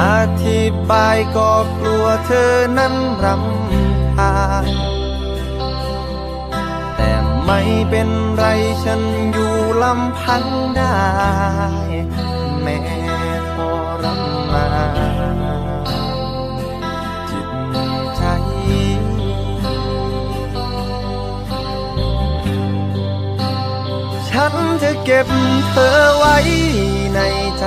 อธิบายก็กลัวเธอนั้นรำคาญแต่ไม่เป็นไรฉันอยู่ลำพังได้ แม้ทรมานจิตใจ ฉันจะเก็บเธอไว้ในใจ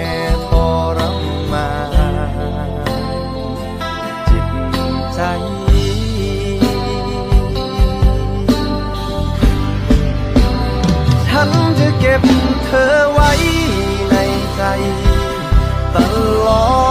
ฉันจะเก็บเธอไว้ในใจ ตลอด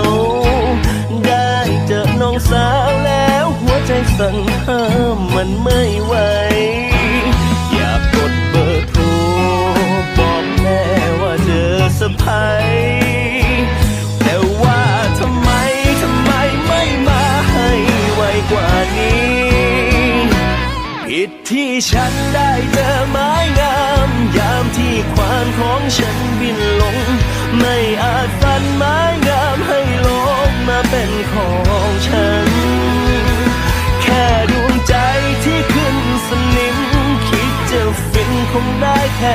สั่นห้ามมันไม่ไหว อยากกดเบอร์โทร บอกแม่ว่าเจอสะพายแต่ว่าทำไม ทำไมไม่มาให้ไวกว่านี้ ผิดที่ฉันได้เจอไม้งาม ยามที่ควานของฉันบินลง ไม่อาจฟันไม้งามให้ลงมาเป็นของฉัน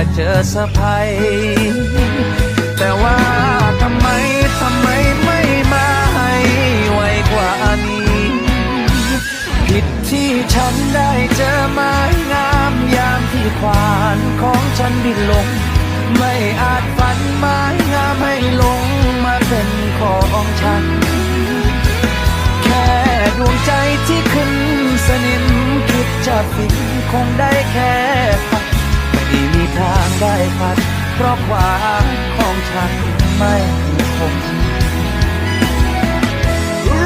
ว่าเจอสะพายแต่ว่าทำไมทำไมไม่มาให้ไวกว่านี้ ผิดที่ฉันได้เจอไม้งามยามที่ควานของฉันบินลง ไม่อาจฝันไม้งามให้ลงมาเป็นของฉัน แค่ดวงใจที่ขึ้นสนิมคิดจะฟินคงได้แค่ ม่มีทางได้พัด เพราะความของฉันไม่คง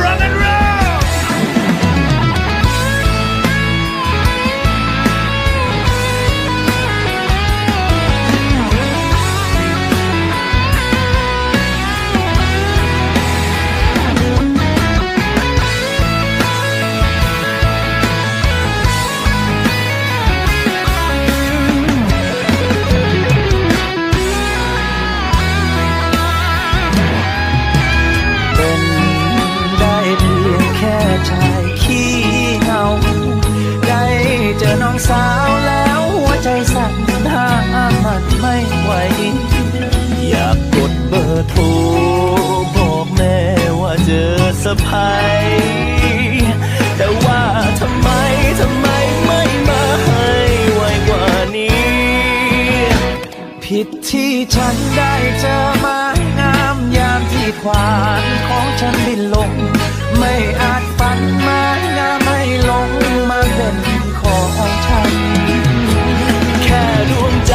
Run and run อสะพายแต่ว่าทำไมทำไมไม่มาให้ไวกว่านี้ ผิดที่ฉันได้เจอไม้งามยามที่ควานของฉันบินลง ไม่อาจฝันไม้งามไม่ลงมาเป็นของฉัน แค่ดวงใจ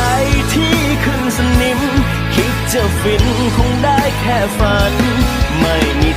ที่ขึ้นสนิม คิดจะฟินคงได้แค่ฝัน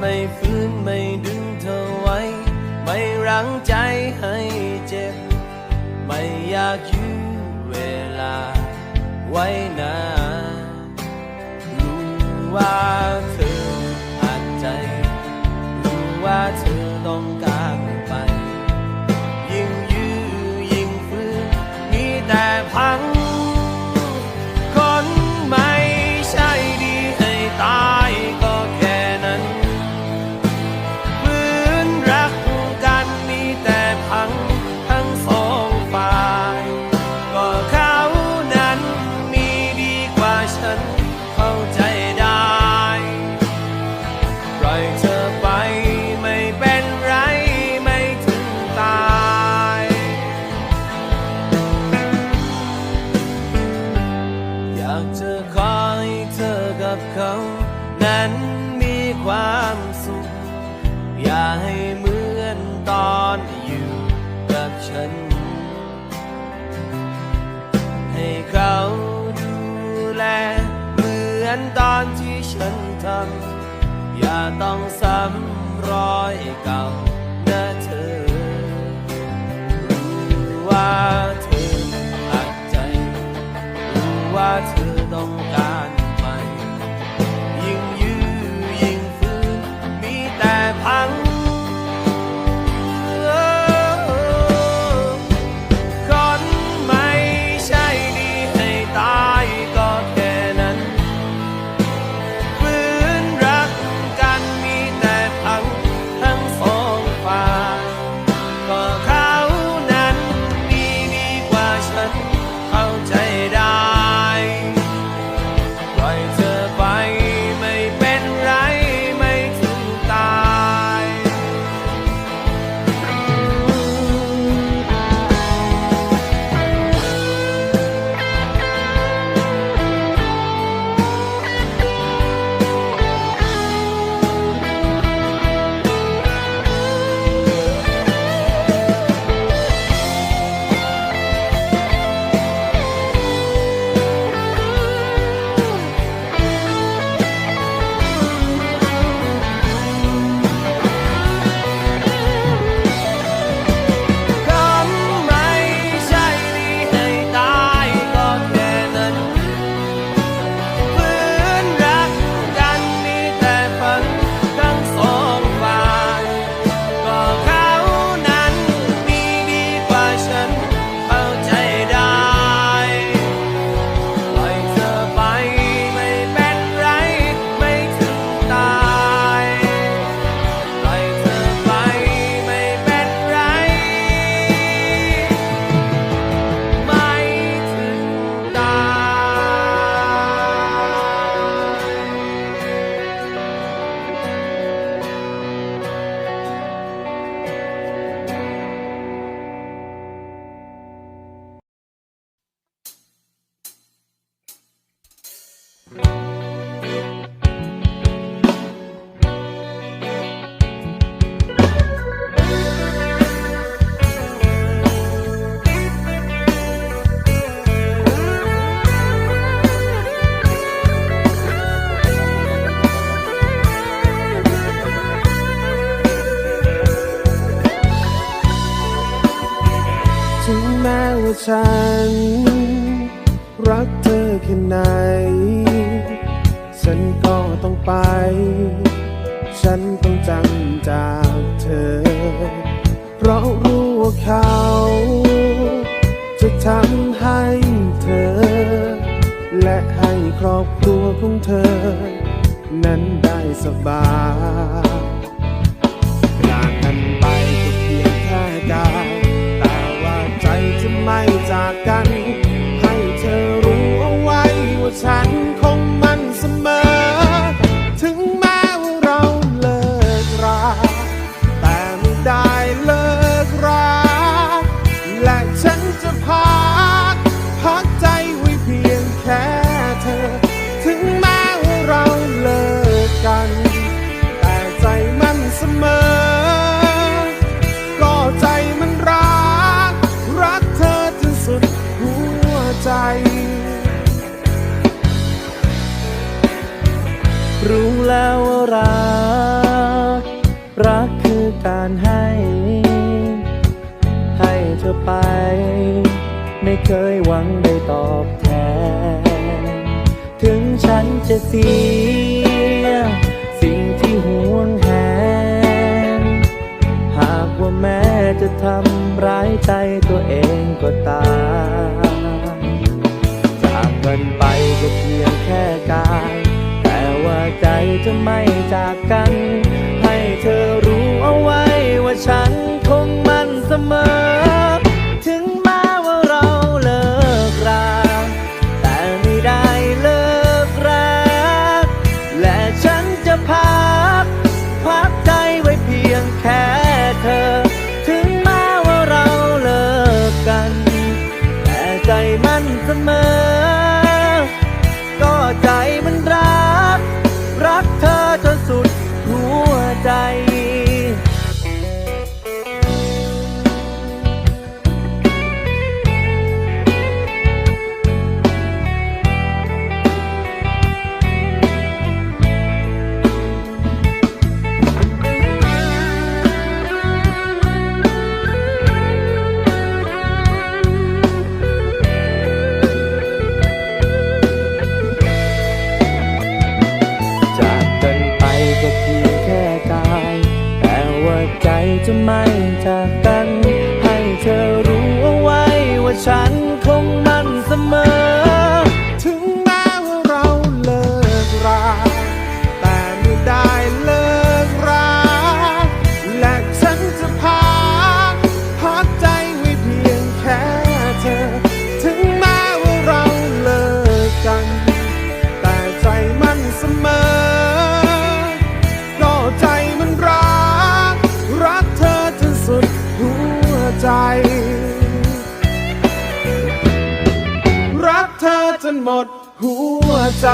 ไม่ฟื้นไม่ดึงเธอไว้ ไม่รังใจให้เจ็บ ไม่อยากยื้อเวลาไว้นานรู้ว่าเธอ ตอนที่ฉันทำอย่าต้องซ้ำรอยเก่านเธอรู้ว่าเธออดใจรู้ว่า ที่แฉันต้องจำจากเธอ เพราะรู้ว่าเขา จะทำให้เธอ และให้ครอบครัวของเธอ นั้นได้สบายจากกันไปก็เพียงแค่กายแต่ว่าใจจะไม่จากกัน จะเสีย สิ่งที่ห่วงแหน หากว่าแม่จะทำร้ายใจตัวเองก็ตามจากกันไปก็เพียงแค่กายแต่ว่าใจจะไม่ to my หมดหัวใจ